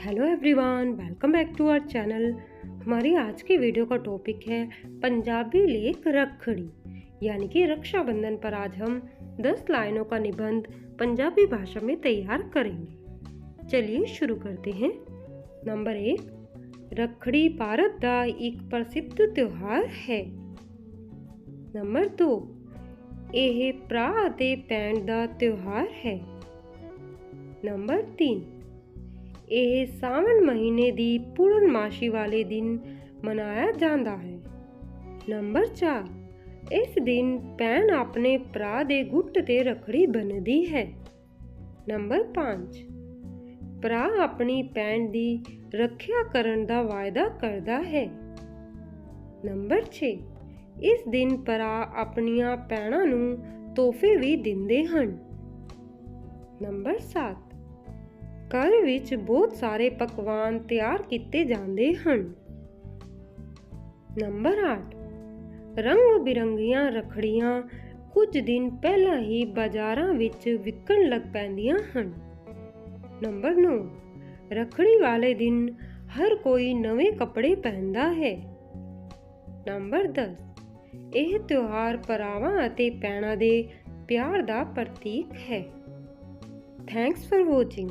hello everyone welcome back to our channel हमारी आज की वीडियो का टॉपिक है पंजाबी लेख रखड़ी यानी कि रक्षाबंधन पर आज हम 10 लाइनों का निबंध पंजाबी भाषा में तैयार करेंगे चलिए शुरू करते हैं नंबर एक रखड़ी भारत का एक प्रसिद्ध त्योहार है ਨੰਬਰ 2 ਇਹ ਭਰਾ ਅਤੇ ਭੈਣ ਦਾ ਤਿਉਹਾਰ ਹੈ ਨੰਬਰ 3 ਇਹ ਸਾਵਣ ਮਹੀਨੇ ਦੀ ਪੂਰਨਮਾਸ਼ੀ ਵਾਲੇ ਦਿਨ ਮਨਾਇਆ ਜਾਂਦਾ ਹੈ। ਨੰਬਰ 4 ਇਸ ਦਿਨ ਭੈਣ ਆਪਣੇ ਭਰਾ ਦੇ ਗੁੱਟ ਤੇ ਰੱਖੜੀ ਬੰਨਦੀ ਹੈ। ਨੰਬਰ 5 ਭਰਾ ਆਪਣੀ ਭੈਣ ਦੀ ਰੱਖਿਆ ਕਰਨ ਦਾ ਵਾਅਦਾ ਕਰਦਾ ਹੈ। ਨੰਬਰ 6 ਇਸ ਦਿਨ ਭਰਾ ਆਪਣੀਆਂ ਭੈਣਾਂ ਨੂੰ ਤੋਹਫੇ ਵੀ ਦਿੰਦੇ ਹਨ। ਨੰਬਰ 7 ਘਰ ਵਿੱਚ ਬਹੁਤ ਸਾਰੇ ਪਕਵਾਨ ਤਿਆਰ ਕੀਤੇ ਜਾਂਦੇ ਹਨ। ਨੰਬਰ 8 ਰੰਗ ਬਿਰੰਗੀਆਂ ਰਖੜੀਆਂ ਕੁਝ ਦਿਨ ਪਹਿਲਾਂ ਹੀ ਬਾਜ਼ਾਰਾਂ ਵਿੱਚ ਵਿਕਣ ਲੱਗ ਪੈਂਦੀਆਂ ਹਨ। ਨੰਬਰ 9 ਰਖੜੀ ਵਾਲੇ ਦਿਨ ਹਰ ਕੋਈ ਨਵੇਂ ਕੱਪੜੇ ਪਹਿਨਦਾ ਹੈ। ਨੰਬਰ 10 ਇਹ ਤਿਉਹਾਰ ਭਰਾਵਾਂ ਅਤੇ ਭੈਣਾਂ ਦੇ ਪਿਆਰ ਦਾ ਪ੍ਰਤੀਕ ਹੈ। Thanks for watching